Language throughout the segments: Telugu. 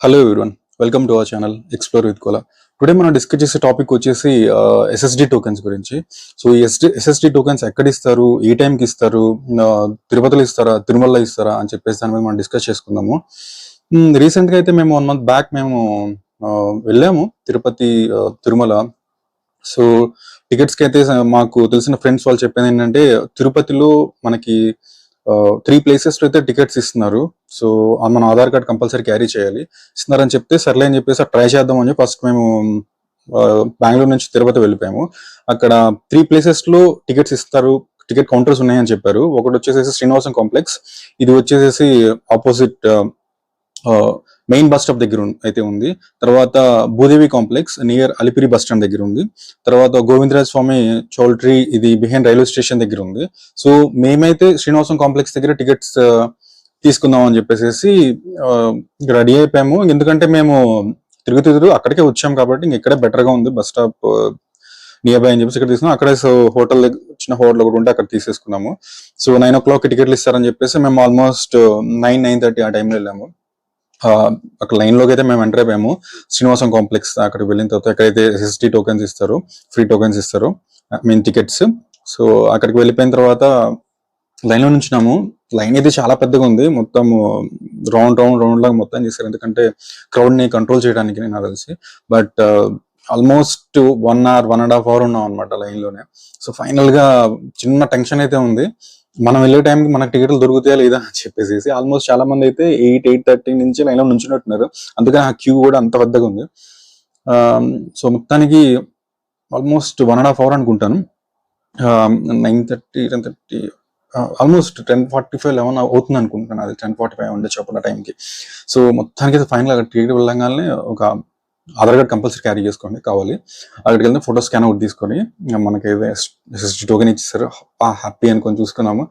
Hello everyone welcome to our channel explore with Kola today మనం డిస్కస్ చేసే టాపిక్ వచ్చేసి ఎస్ఎస్డి టోకెన్స్ గురించి. సో ఈ ఎస్డి ఎస్ఎస్డి టోకెన్స్ ఎక్కడ ఇస్తారు? ఏ టైంకి ఇస్తారు? తిరుపతిలో ఇస్తారా? తిరుమలలో ఇస్తారా? అని చెప్పేసి దాని మీద మనం డిస్కస్ చేసుకుందాము. రీసెంట్గా అయితే మేము వన్ మంత్ బ్యాక్ మేము వెళ్ళాము తిరుపతి తిరుమల. సో టికెట్స్కి అయితే మాకు తెలిసిన ఫ్రెండ్స్ వాళ్ళు చెప్పేది ఏంటంటే తిరుపతిలో మనకి త్రీ ప్లేసెస్లో అయితే టికెట్స్ ఇస్తున్నారు. సో ఆ మన ఆధార్ కార్డ్ కంపల్సరీ క్యారీ చేయాలి. ఇస్తున్నారని చెప్తే సర్లే అని చెప్పేసి ట్రై చేద్దాం అని ఫస్ట్ మేము బెంగళూరు నుంచి తిరుపతి వెళ్ళిపోయాము. అక్కడ త్రీ ప్లేసెస్లో టికెట్స్ ఇస్తారు. టికెట్ కౌంటర్స్ ఉన్నాయని చెప్పారు. ఒకటి వచ్చేసేసి శ్రీనివాసం కాంప్లెక్స్ ఇది వచ్చేసేసి ఆపోజిట్ మెయిన్ బస్ స్టాప్ దగ్గర అయితే ఉంది. తర్వాత Bhudevi complex near Alipiri bus stand దగ్గర ఉంది. తర్వాత గోవిందరాజ స్వామి చౌల్ట్రీ ఇది బిహైన్ రైల్వే స్టేషన్ దగ్గర ఉంది. సో మేమైతే శ్రీనివాసం కాంప్లెక్స్ దగ్గర టికెట్స్ తీసుకుందాం అని చెప్పేసి రెడీ అయిపోయాము. ఎందుకంటే మేము తిరుగుతూ తిరుగు అక్కడికే వచ్చాం కాబట్టి ఇంక ఇక్కడే బెటర్గా ఉంది. బస్ స్టాప్ నియర్ బై అని చెప్పేసి ఇక్కడ తీసుకున్నాం. అక్కడే సో హోటల్ చిన్న హోటల్ ఒకటి ఉంటే అక్కడ తీసేసుకున్నాము. సో నైన్ ఓ క్లాక్ టికెట్లు ఇస్తారని చెప్పేసి మేము ఆల్మోస్ట్ నైన్ నైన్ థర్టీ ఆ టైంలో వెళ్ళాము. అక్కడ లైన్లోకి అయితే మేము ఎంటర్ అయిపోయాము. శ్రీనివాసం కాంప్లెక్స్ అక్కడికి వెళ్ళిన తర్వాత ఎక్కడైతే ఎస్ఎస్టీ టోకెన్స్ ఇస్తారు ఫ్రీ టోకెన్స్ ఇస్తారు మీన్ టికెట్స్ సో అక్కడికి వెళ్ళిపోయిన తర్వాత లైన్లో నుంచినాము లైన్ అయితే చాలా పెద్దగా ఉంది. మొత్తం రౌండ్ రౌండ్ రౌండ్ లాగా మొత్తం చేశారు. ఎందుకంటే క్రౌడ్ని కంట్రోల్ చేయడానికి నాకు తెలిసి. But almost one hour one and half hour ఉన్నాం అనమాట లైన్లోనే సో ఫైనల్గా చిన్న టెన్షన్ అయితే ఉంది. మనం వెళ్ళే టైంకి మనకు టికెట్లు దొరుకుతాయా లేదా అని చెప్పేసి ఆల్మోస్ట్ చాలా మంది అయితే ఎయిట్ ఎయిట్ థర్టీ నుంచి లైన్లో నుంచున్నట్టున్నారు. అందుకని ఆ క్యూ కూడా అంత పెద్దగా ఉంది. సో మొత్తానికి almost one and half hour అనుకుంటాను. Nine thirty ten thirty almost ten forty five eleven అవుతుంది అనుకుంటున్నాను. అది టెన్ ఫార్టీ ఫైవ్ ఉండే చెప్పిన టైంకి సో మొత్తానికి అయితే ఫైనల్ టికెట్ వెళ్ళగానే ఒక ఆధార్ కార్డ్ కంపల్సరీ క్యారీ చేసుకోండి కావాలి. అక్కడికి వెళ్తే ఫోటో స్కాన్ ఒకటి తీసుకొని మనకి ఎస్ఎస్డి టోకెన్ ఇచ్చేసారు హ్యాపీ అనుకొని చూసుకున్నాము.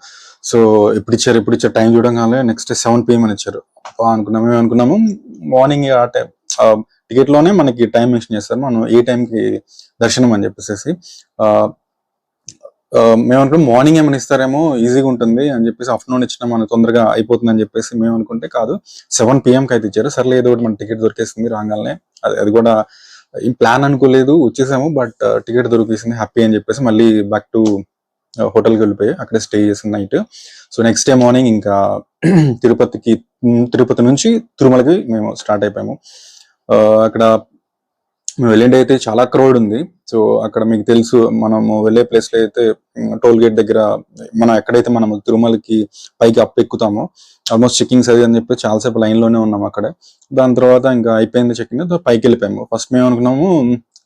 సో ఎప్పుడు ఇచ్చారు ఎప్పుడు ఇచ్చారు టైం చూడగానే నెక్స్ట్ సెవెన్ పిఎం అని ఇచ్చారు. అనుకున్నాము మేము అనుకున్నాము? మార్నింగ్ ఆ టైం టికెట్లోనే మనకి టైం మెన్షన్ చేస్తారు. మనం ఏ టైంకి దర్శనం అని చెప్పేసి మేము అనుకున్నాం మార్నింగ్ ఏమైనా ఇస్తారేమో ఈజీగా ఉంటుంది అని చెప్పేసి ఆఫ్టర్నూన్ ఇచ్చిన మనకు తొందరగా అయిపోతుంది అని చెప్పేసి మేము అనుకుంటే కాదు సెవెన్ పిఎంకి అయితే ఇచ్చారు. సర్లే ఏదో ఒకటి మన టికెట్ దొరికేసింది రాగానే అది అది కూడా ఏం ప్లాన్ అనుకోలేదు వచ్చేసాము బట్ టికెట్ uh, దొరికేసింది హ్యాపీ అని చెప్పేసి మళ్ళీ బ్యాక్ టు హోటల్కి వెళ్ళిపోయి అక్కడ స్టే చేసిన night so next day morning ఇంకా తిరుపతికి తిరుపతి నుంచి తిరుమలకి మేము స్టార్ట్ అయిపోయాము. ఆ, అక్కడ మేము వెళ్ళిండే అయితే చాలా క్రౌడ్ ఉంది. సో అక్కడ మీకు తెలుసు మనము వెళ్ళే ప్లేస్లో అయితే టోల్ గేట్ దగ్గర మనం ఎక్కడైతే మనం తిరుమలకి పైకి అప్ ఎక్కుతామో ఆల్మోస్ట్ చెకింగ్స్ అది అని చెప్పి చాలాసేపు లైన్లోనే ఉన్నాం అక్కడ. దాని తర్వాత ఇంకా అయిపోయింది చెక్కింగ్ పైకి వెళ్ళిపోయాము. ఫస్ట్ మేము అనుకున్నాము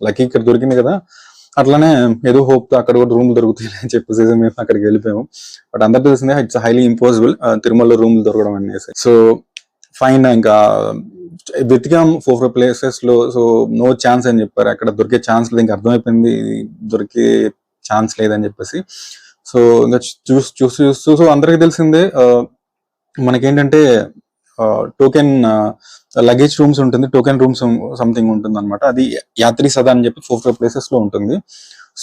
లక్కీ ఇక్కడ దొరికింది కదా. అట్లానే ఏదో హోప్తో అక్కడ కూడా రూమ్ దొరుకుతాయి అని చెప్పేసి మేము అక్కడికి వెళ్ళిపోయాము. బట్ అందరికి తెలిసిందే ఇట్స్ హైలీ ఇంపాసిబుల్ తిరుమలలో రూమ్లు దొరకడం అనేసి. సో ఫైన్ ఇంకా వెతికాం ఫోర్ ఫోర్ ప్లేసెస్లో సో నో ఛాన్స్ అని చెప్పారు. అక్కడ దొరికే ఛాన్స్ లేదు. ఇంకా అర్థమైపోయింది. దొరికే ఛాన్స్ లేదని చెప్పేసి. సో ఇంకా చూసి చూసి చూస్తూ సో అందరికీ తెలిసిందే మనకేంటంటే టోకెన్ లగేజ్ రూమ్స్ ఉంటుంది. టోకెన్ రూమ్స్ సంథింగ్ ఉంటుంది అనమాట అది యాత్రి సదా అని చెప్పి ఫోర్ ఫోర్ ప్లేసెస్లో ఉంటుంది.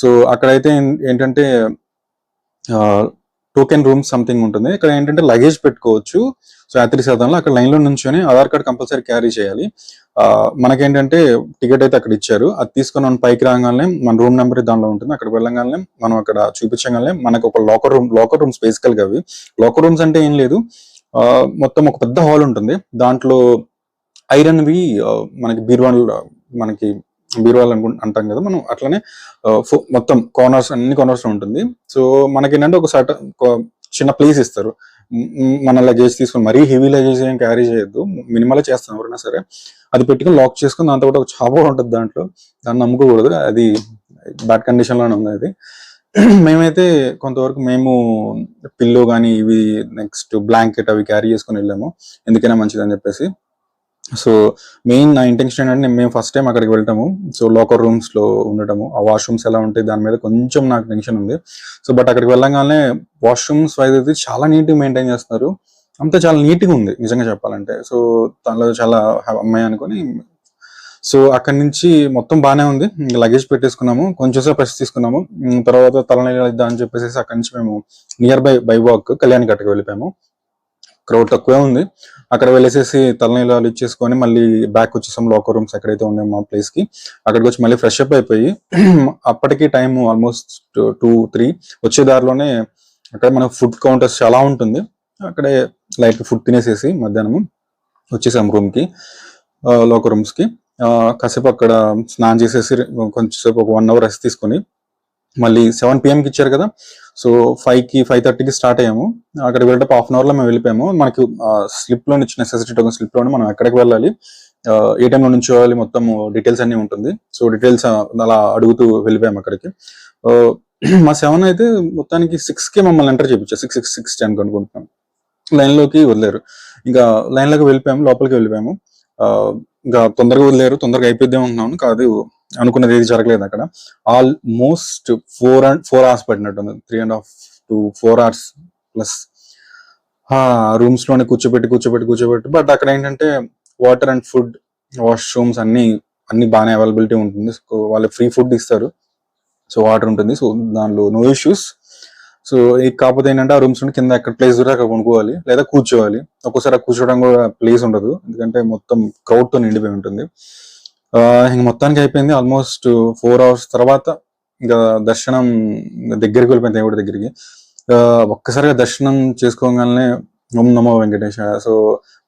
సో అక్కడైతే ఏంటంటే టోకెన్ రూమ్ సంథింగ్ ఉంటుంది. ఇక్కడ ఏంటంటే లగేజ్ పెట్టుకోవచ్చు. సో యాత్రి సదంలో అక్కడ లైన్లో నుంచొని ఆధార్ కార్డ్ కంపల్సరీ క్యారీ చేయాలి. మనకేంటంటే టికెట్ అయితే అక్కడ ఇచ్చారు. అది తీసుకొని మనం పైకి రాగానే మన రూమ్ నెంబర్ దానిలో ఉంటుంది. అక్కడ వెళ్ళగానే మనం అక్కడ చూపించగానే మనకు ఒక లాకర్ రూమ్ లాకర్ రూమ్స్ బేసికల్గా అవి. లాకర్ రూమ్స్ అంటే ఏం లేదు. ఆ, మొత్తం ఒక పెద్ద హాల్ ఉంటుంది. దాంట్లో ఐరన్ వి మనకి బీర్వాన్ మనకి బీరువాల్ అనుకు అంటాం కదా మనం. అట్లనే మొత్తం కార్నర్స్ అన్ని కార్నర్స్లో ఉంటుంది. సో మనకి ఏంటంటే ఒక సట చిన్న ప్లేస్ ఇస్తారు. మన లగేజ్ తీసుకొని మరీ హెవీ లగేజ్ ఏం క్యారీ చేయొద్దు. మినిమల్ చేస్తాం ఎవరైనా సరే. అది పెట్టుకొని లాక్ చేసుకుని దాంతో ఒక చాప ఉంటుంది దాంట్లో. దాన్ని నమ్ముకోకూడదు. అది బ్యాడ్ కండిషన్లోనే ఉంది అది. మేమైతే కొంతవరకు మేము పిల్లో కానీ ఇవి నెక్స్ట్ బ్లాంకెట్ అవి క్యారీ చేసుకుని వెళ్ళాము. ఎందుకైనా మంచిదని చెప్పేసి. సో మెయిన్ నా ఇంటెన్షన్ ఏంటంటే మేము ఫస్ట్ టైం అక్కడికి వెళ్ళటము. సో లోకల్ రూమ్స్లో ఉండటము. ఆ వాష్రూమ్స్ ఎలా ఉంటాయి దాని మీద కొంచెం నాకు టెన్షన్ ఉంది. సో బట్ అక్కడికి వెళ్ళగానే వాష్రూమ్స్ వైజ్ అయితే చాలా నీట్గా మెయింటైన్ చేస్తున్నారు. అంతా చాలా నీట్గా ఉంది నిజంగా చెప్పాలంటే. సో దానిలో చాలా అమ్మాయి అనుకొని. సో అక్కడి నుంచి మొత్తం బాగానే ఉంది. లగేజ్ పెట్టేసుకున్నాము. కొంచెం సేపు రెస్ట్ తీసుకున్నాము. తర్వాత తలనీళ్ళు అని చెప్పేసి అక్కడి నుంచి మేము నియర్ బై బైవాక్ కళ్యాణ్ గట్టకి వెళ్ళిపోయాము. క్రౌడ్ తక్కువే ఉంది. అక్కడ వెళ్ళేసేసి తలనీళ్ళు ఇచ్చేసుకొని మళ్ళీ బ్యాక్ వచ్చేసాం లాకర్ రూమ్స్ ఎక్కడైతే ఉన్నాయి మా ప్లేస్కి. అక్కడికి వచ్చి మళ్ళీ ఫ్రెష్ అప్ అయిపోయి అప్పటికి టైం ఆల్మోస్ట్ టూ త్రీ వచ్చే దారిలోనే అక్కడ మన ఫుడ్ కౌంటర్స్ చాలా ఉంటుంది. అక్కడే లైట్ ఫుడ్ తినేసేసి మధ్యాహ్నం వచ్చేసాం రూమ్కి లోకల్ రూమ్స్కి. కాసేపు అక్కడ స్నానం చేసేసి కొంచెంసేపు ఒక వన్ అవర్ రెస్ట్ తీసుకొని మళ్ళీ సెవెన్కి ఇచ్చారు కదా. సో ఫైవ్కి ఫైవ్ థర్టీకి స్టార్ట్ అయ్యాము. అక్కడికి వెళ్ళేటప్పుడు హాఫ్ అన్ అవర్లో మేము వెళ్ళిపోయాము. మనకి స్లిప్లో నెసెసిటీ టోకన్ స్లిప్ మనం ఎక్కడికి వెళ్ళాలి? ఏ టైంలో నుంచోవాలి మొత్తం డీటెయిల్స్ అన్ని ఉంటుంది. సో డీటెయిల్స్ అలా అడుగుతూ వెళ్ళిపోయాము అక్కడికి. మా సెవెన్ అయితే మొత్తానికి సిక్స్కి మమ్మల్ని ఎంటర్ చేయించారు సిక్స్ సిక్స్ సిక్స్ టెన్ అనుకుంటున్నాం. లైన్లోకి వదిలేరు. ఇంకా లైన్లోకి వెళ్ళిపోయాము. లోపలికి వెళ్ళిపోయాము. ఆ, ఇంకా తొందరగా వదిలేరు. తొందరగా అయిపోద్దాం అనుకున్నాను కాదు అనుకున్నది ఏది జరగలేదు అక్కడ. Almost four and four hours పట్టినట్టుంది three and half to four hours plus రూమ్స్లోనే కూర్చోబెట్టి కూర్చోబెట్టి కూర్చోబెట్టి. బట్ అక్కడ ఏంటంటే వాటర్ అండ్ ఫుడ్ వాష్రూమ్స్ అన్ని అన్ని బాగానే అవైలబిలిటీ ఉంటుంది. సో వాళ్ళు ఫ్రీ ఫుడ్ ఇస్తారు. సో వాటర్ ఉంటుంది. సో దానిలో నో ఇష్యూస్ సో ఇది కాకపోతే ఏంటంటే ఆ రూమ్స్ కింద ఎక్కడ ప్లేస్ దొరికి అక్కడ కొనుక్కోవాలి. లేదా కూర్చోవాలి. ఒక్కోసారి ఆ కూర్చోవడం కూడా ప్లేస్ ఉండదు. ఎందుకంటే మొత్తం క్రౌడ్తో నిండిపోయి ఉంటుంది. ఇంక మొత్తానికి అయిపోయింది ఆల్మోస్ట్ ఫోర్ అవర్స్ తర్వాత ఇంకా దర్శనం దగ్గరికి వెళ్ళిపోయింది దేవుడి దగ్గరికి. ఒక్కసారిగా దర్శనం చేసుకోగానే ఓం నమో వెంకటేశ సో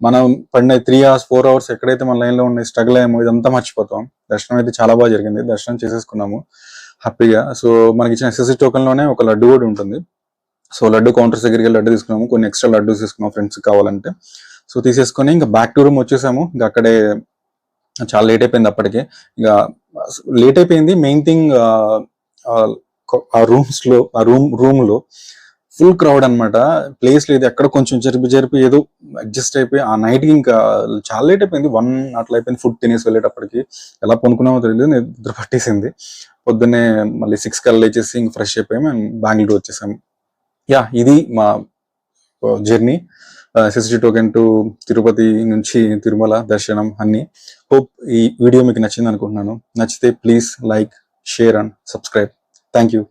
మనం పడిన త్రీ అవర్స్ ఫోర్ అవర్స్ ఎక్కడైతే మన లైన్లో ఉన్న స్ట్రగుల్ అయ్యామో ఇదంతా మర్చిపోతాం. దర్శనం అయితే చాలా బాగా జరిగింది. దర్శనం చేసేసుకున్నాము. హ్యాపీగా. సో మనకి ఇచ్చిన ఎస్ఎస్సి టోకెన్లోనే ఒక లడ్డు కూడా ఉంటుంది. సో లడ్డు కౌంటర్స్ దగ్గరికి లడ్డు తీసుకున్నాము. కొన్ని ఎక్స్ట్రా లడ్డు తీసుకున్నాం ఫ్రెండ్స్ కావాలంటే. సో తీసేసుకొని ఇంకా బ్యాక్ టు రూమ్ వచ్చేసాము. ఇంకా అక్కడే చాలా లేట్ అయిపోయింది అప్పటికే. ఇంకా లేట్ అయిపోయింది. మెయిన్ థింగ్ ఆ రూమ్స్లో ఆ రూమ్ రూమ్లో ఫుల్ క్రౌడ్ అన్నమాట. ప్లేస్ లేదు. ఎక్కడ కొంచెం జరిపి జరిపి ఏదో అడ్జస్ట్ అయిపోయి ఆ నైట్కి ఇంకా చాలా లేట్ అయిపోయింది. వన్ అట్లా అయిపోయింది. ఫుడ్ తినేసి వెళ్ళేటప్పటికి. ఎలా పనుకున్నామో తెలియదు. నిద్ర పట్టేసింది. పొద్దున్నే మళ్ళీ సిక్స్ కల్లా లేచేసి ఇంక ఫ్రెష్ అయిపోయి. మేము బెంగళూరు వచ్చేసాము యా ఇది మా journey SSD token to Tirupati నుంచి తిరుమల దర్శనం అన్ని. హోప్ ఈ వీడియో మీకు నచ్చింది అనుకుంటున్నాను. నచ్చితే please like share and subscribe thank you